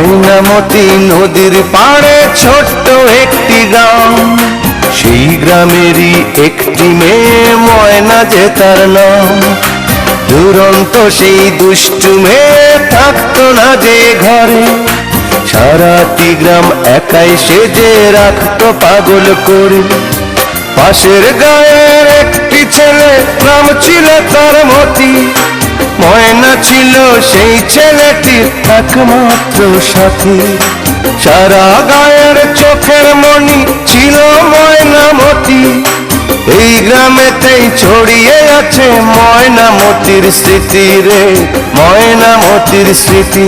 ময়নামতি নদীর পাড়ে ছোট্ট একটি গ্রাম। সেই গ্রামেরই একটি মেয়ে ময়না যে তার নাম। দুরন্ত সেই দুষ্টু মেয়ে থাকতো না যে ঘরে। সারাটি গ্রাম একাই সেজে রাখতো পাগল করে। পাশের গায়ের একটি ছেলে নাম ছিল তার মতি। ময়না ছিল সেই ছেলেটির একমাত্র সাথী? সারা গায়ের চোখের মনি ছিল ময়নামতি। এই গ্রামেতেই ছড়িয়ে আছে ময়নামতির স্মৃতি রে, ময়নামতির স্মৃতি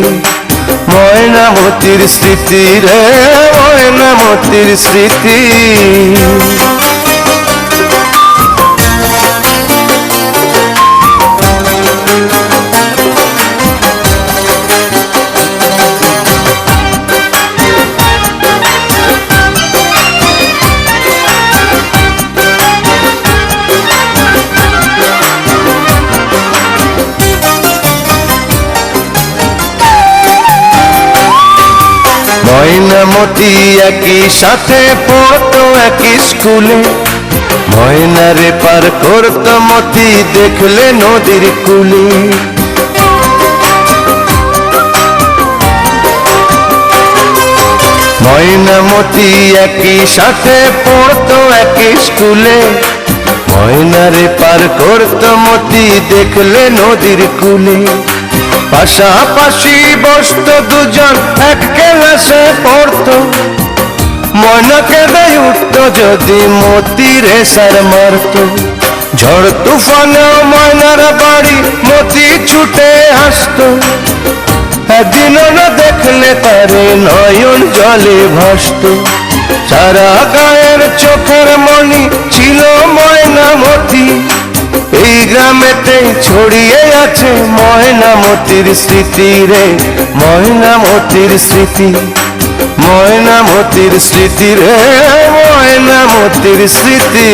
ময়নামতির স্মৃতি রে, ময়নামতির স্মৃতি। ময়নামতি একই সাথে পড়তো একই স্কুলে। ময়নারে পার করতো মতি, দেখলে নদীর কুলে। ময়নামতি একই সাথে পড়তো একই স্কুলে। ময়নারে পার করতো মতি, দেখলে নদীর কুলে। পাশাপাশি বসত দুজন, এক ক্লাসে পড়তো। ময়নাকে দেয় উঠত যদি মতিরে সার মারত। ঝড় তুফানে ময়নার বাড়ি মতি ছুটে আসতো। একদিনও না দেখলে তারে নয়ন জলে ভাসত। সারা গায়ের চোখের মনি ছিল ময়নামতি এই গ্রামেতে ছড়িয়ে আছে ময়নামতির স্মৃতি রে। ময়নামতির স্মৃতি ময়নামতির স্মৃতি রে ময়নামতির স্মৃতি।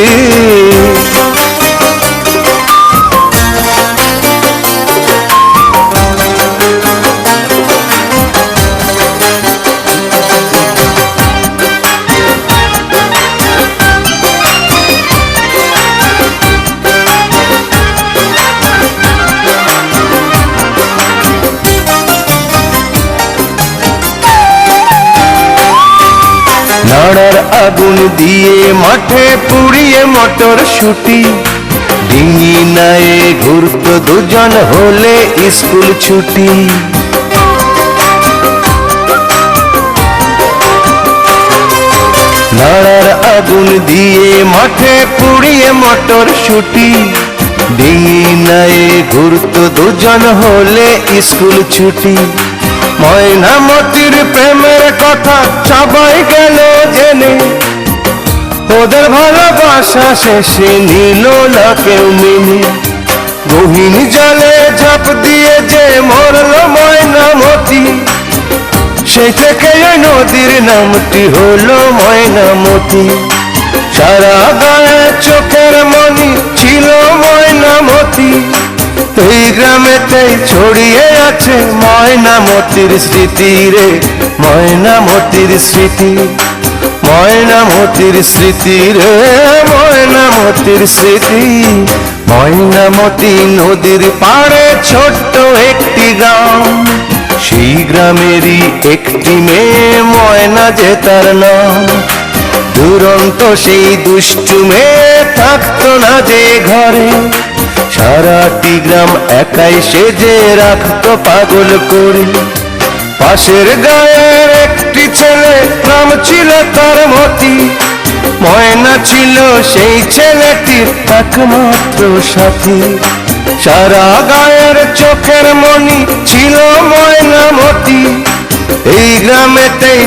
নাড়ার আগুন দিয়ে মাঠে পুড়িয়ে মটর শুটি। ডিঙি নায়ে ঘুরত দুজন হলে স্কুল ছুটি। নাড়ার আগুন দিয়ে মাঠে পুড়িয়ে মটর শুটি। ডিঙি নায়ে ঘুরত দুজন হলে স্কুল ছুটি। ময়নামতির প্রেমের ভালোবাসা শেষে নিল না কেউ মেনে গহীন জলে ঝাঁপ দিয়ে যে মরল ময়নামতি সেই থেকে নদীর নামটি হলো ময়নামতি। সারা গায়ে চোখের মনি ছিল ময়নামতি। এই গ্রামেতেই ছড়িয়ে আছে ময়নামতির স্মৃতি রে, ময়নামতির স্মৃতি। ময়নামতির স্মৃতি রে, ময়নামতির স্মৃতি। ময়নামতি নদীর পাড়ে ছোট্ট একটি গ্রাম। সেই গ্রামেরই একটি মেয়ে ময়না যে তার নাম। দুরন্ত সেই দুষ্টু মেয়ে থাকতো না যে ঘরে। সারাটি গ্রাম একাই সেজে রাখতো পাগল করে। পাশের গায়ের একটি ছেলে নাম ছিল তার মতি। ময়না ছিল সেই ছেলেটির একমাত্র সাথী। সারা গায়ের চোখের মনি ছিল ময়না মতি। এই গ্রামেতেই